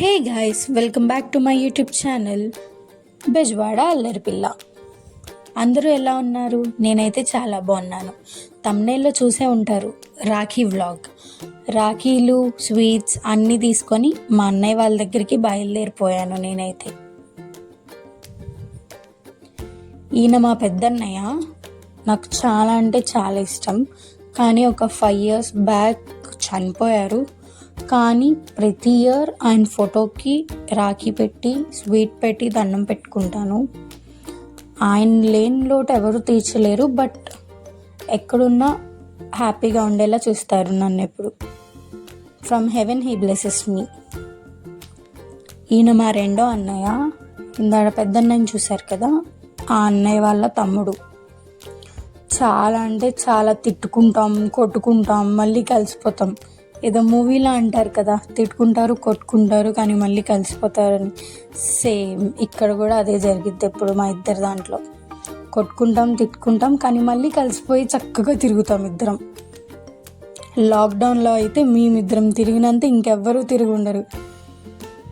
Hey guys welcome back to my YouTube channel. Bezwada అల్లరి పిల్ల. అందరూ ఎలా ఉన్నారు? నేనైతే చాలా బాగున్నాను. తమ్నేల్లో చూసే ఉంటారు రాఖీ వ్లాగ్. రాఖీలు స్వీట్స్ అన్నీ తీసుకొని మా అన్నయ్య వాళ్ళ దగ్గరికి బయలుదేరిపోయాను నేనైతే. ఈయన మా పెద్దన్నయ్య. నాకు చాలా అంటే చాలా ఇష్టం. కానీ ఒక ఫైవ్ ఇయర్స్ బ్యాక్ చనిపోయారు. కానీ ప్రతి ఇయర్ ఆయన ఫోటోకి రాఖీ పెట్టి స్వీట్ పెట్టి దండం పెట్టుకుంటాను. ఆయన లేని లోటు ఎవరు తీర్చలేరు బట్ ఎక్కడున్నా హ్యాపీగా ఉండేలా చూస్తారు నన్ను ఎప్పుడు. From heaven he blesses me ఈయన మా రెండో అన్నయ్య. ఇందాడ పెద్దన్నయ్యని చూశారు కదా? ఆ అన్నయ్య వాళ్ళ తమ్ముడు. చాలా అంటే చాలా తిట్టుకుంటాం కొట్టుకుంటాం మళ్ళీ కలిసిపోతాం. ఏదో మూవీలో అంటారు కదా తిట్టుకుంటారు కొట్టుకుంటారు కానీ మళ్ళీ కలిసిపోతారని. సేమ్ ఇక్కడ కూడా అదే జరిగిద్ది ఎప్పుడు మా ఇద్దరు దాంట్లో. కొట్టుకుంటాం తిట్టుకుంటాం కానీ మళ్ళీ కలిసిపోయి చక్కగా తిరుగుతాం ఇద్దరం. లాక్డౌన్లో అయితే మేమిద్దరం తిరిగినంత ఇంకెవ్వరూ తిరిగి ఉండరు.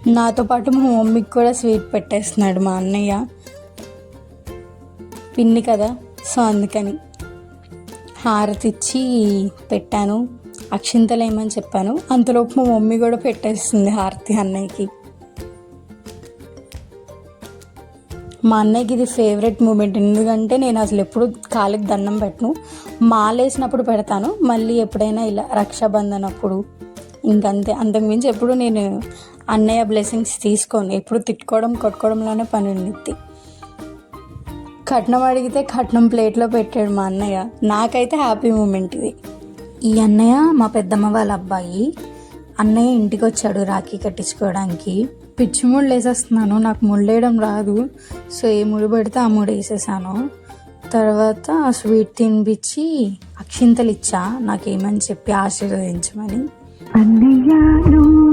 నాతో పాటు మా మమ్మీకి కూడా స్వీట్ పెట్టేస్తున్నాడు మా అన్నయ్య. పిన్ని కదా సో అందుకని. హారతి ఇచ్చి పెట్టాను. అక్షింతలు ఏమని చెప్పాను. అంతలోపు మా మమ్మీ కూడా పెట్టేస్తుంది హారతి అన్నయ్యకి. మా అన్నయ్యకి ఇది ఫేవరెట్ మూమెంట్. ఎందుకంటే నేను అసలు ఎప్పుడు కాలికి దండం పెట్టను. మాలేసినప్పుడు పెడతాను. మళ్ళీ ఎప్పుడైనా ఇలా రక్షాబంధన్ అప్పుడు ఇంకంతే అంతకుమించి ఎప్పుడు నేను అన్నయ్య బ్లెస్సింగ్స్ తీసుకోను. ఎప్పుడు తిట్టుకోవడం కొట్టుకోవడంలోనే పని ఉండిద్ది. కట్నం అడిగితే కట్నం ప్లేట్లో పెట్టాడు మా అన్నయ్య. నాకైతే హ్యాపీ మూమెంట్ ఇది. ఈ అన్నయ్య మా పెద్దమ్మ వాళ్ళ అబ్బాయి. అన్నయ్య ఇంటికి వచ్చాడు రాఖీ కట్టించుకోవడానికి. పిచ్చి ముళ్ళు వేసేస్తున్నాను నాకు ముళ్ళేయడం రాదు. సో ఏ ముడి పెడితే ఆ ముడి వేసేసాను. తర్వాత ఆ స్వీట్ తినిపించి అక్షింతలు ఇచ్చా నాకేమని చెప్పి ఆశీర్వదించమని. అన్నయ్య నువ్వు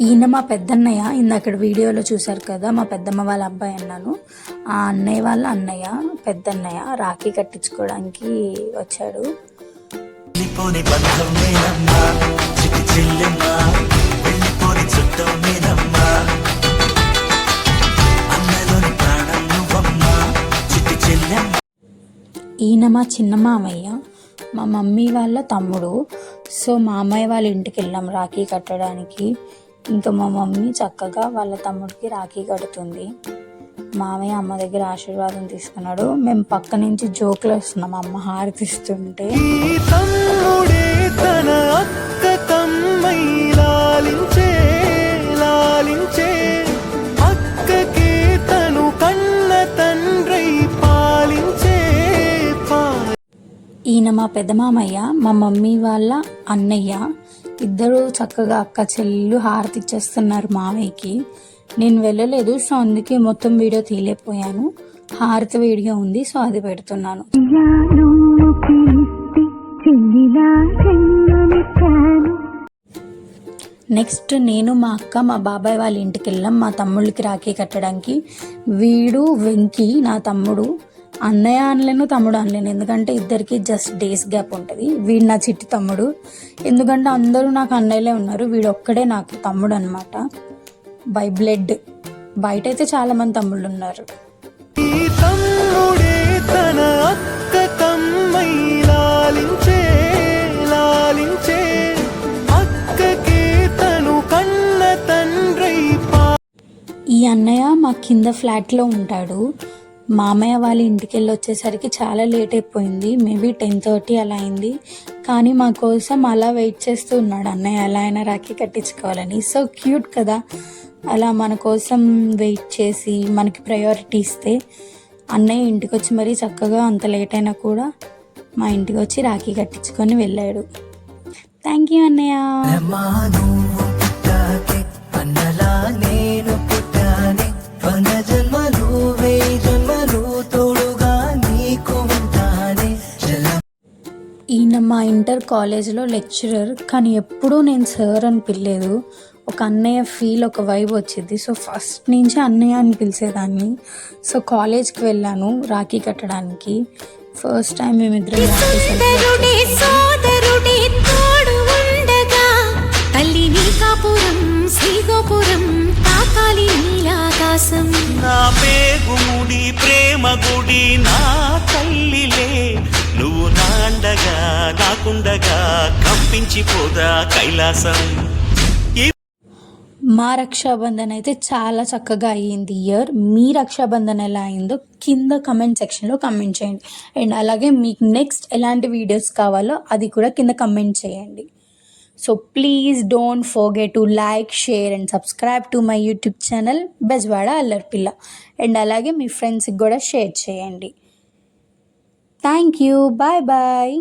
ఈయన మా పెద్దన్నయ్య ఇందాక వీడియోలో చూశారు కదా మా పెద్దమ్మ వాళ్ళ అబ్బాయి అన్నాను. ఆ అన్నయ్య వాళ్ళ అన్నయ్య పెద్దన్నయ్య రాఖీ కట్టించుకోవడానికి వచ్చాడు. ఈయన మా చిన్న మామయ్య మా మమ్మీ వాళ్ళ తమ్ముడు. సో మామయ్య వాళ్ళ ఇంటికి వెళ్ళాం రాఖీ కట్టడానికి. ఇంకా మా మమ్మీ చక్కగా వాళ్ళ తమ్ముడికి రాఖీ కడుతుంది. మామయ్య అమ్మ దగ్గర ఆశీర్వాదం తీసుకున్నాడు. మేము పక్క నుంచి జోకులు వస్తున్నాం. అమ్మ హారతిస్తుంటే. ఈయన మా పెద్ద మామయ్య మా మమ్మీ వాళ్ళ అన్నయ్య. ఇద్దరు చక్కగా అక్క చెల్లెలు హారతి ఇచ్చేస్తున్నారు మామయ్యకి. నేను వెళ్ళలేదు సో అందుకే మొత్తం వీడియో తీయలేకపోయాను. హారతి వీడియో ఉంది సో అది పెడుతున్నాను. నెక్స్ట్ నేను మా అక్క మా బాబాయ్ వాళ్ళ ఇంటికి వెళ్ళాం. మా తమ్ముళ్ళకి రాఖీ కట్టడానికి. వీడు వెంకీ నా తమ్ముడు. అన్నయ్య అనలేను తమ్ముడు అనలేను. ఎందుకంటే ఇద్దరికి జస్ట్ డేస్ గ్యాప్ ఉంటుంది. వీడు నా చిట్టి తమ్ముడు. ఎందుకంటే అందరూ నాకు అన్నయ్యలే ఉన్నారు. వీడు ఒక్కడే నాకు తమ్ముడు అనమాట బై బ్లడ్. బయట అయితే చాలా మంది తమ్ముళ్ళు ఉన్నారు ఈ అన్నయ్య మా కింద ఫ్లాట్లో ఉంటాడు. మామయ్య వాళ్ళ ఇంటికి వెళ్ళి వచ్చేసరికి చాలా లేట్ అయిపోయింది. మేబీ టెన్ థర్టీ అలా అయింది. కానీ మా కోసం అలా వెయిట్ చేస్తూ ఉన్నాడు అన్నయ్య. ఎలా అయినా రాఖీ కట్టించుకోవాలని. సో క్యూట్ కదా. అలా మన కోసం వెయిట్ చేసి మనకి ప్రయారిటీ ఇస్తే అన్నయ్య ఇంటికి వచ్చి మరీ చక్కగా అంత లేట్ అయినా కూడా మా ఇంటికి వచ్చి రాఖీ కట్టించుకొని వెళ్ళాడు. థ్యాంక్ యూ అన్నయ్య. నేను మా ఇంటర్ కాలేజ్లో లెక్చరర్ కానీ ఎప్పుడూ నేను సార్ అని పిలలేదు. ఒక అన్నయ్య ఫీల్ ఒక వైబ్ వచ్చింది. సో ఫస్ట్ నుంచి అన్నయ్య అని పిలిచేదాన్ని. సో కాలేజ్కి వెళ్ళాను రాఖీ కట్టడానికి. ఫస్ట్ టైం మేమిద్దరం ప్రేమ గుడి నా ఉండగా కంపించిపోదా కైలాసం? మా రక్షాబంధన్ అయితే చాలా చక్కగా అయ్యింది ఇయర్. మీ రక్షాబంధన్ ఎలా అయిందో కింద కమెంట్ సెక్షన్లో కమెంట్ చేయండి. అండ్ అలాగే మీకు నెక్స్ట్ ఎలాంటి వీడియోస్ కావాలో అది కూడా కింద కమెంట్ చేయండి. So please don't forget to like share and subscribe to my YouTube channel Bezawada అల్లర్పిల్ల and అలాగే మీ ఫ్రెండ్స్కి కూడా షేర్ చేయండి. Thank you. Bye bye.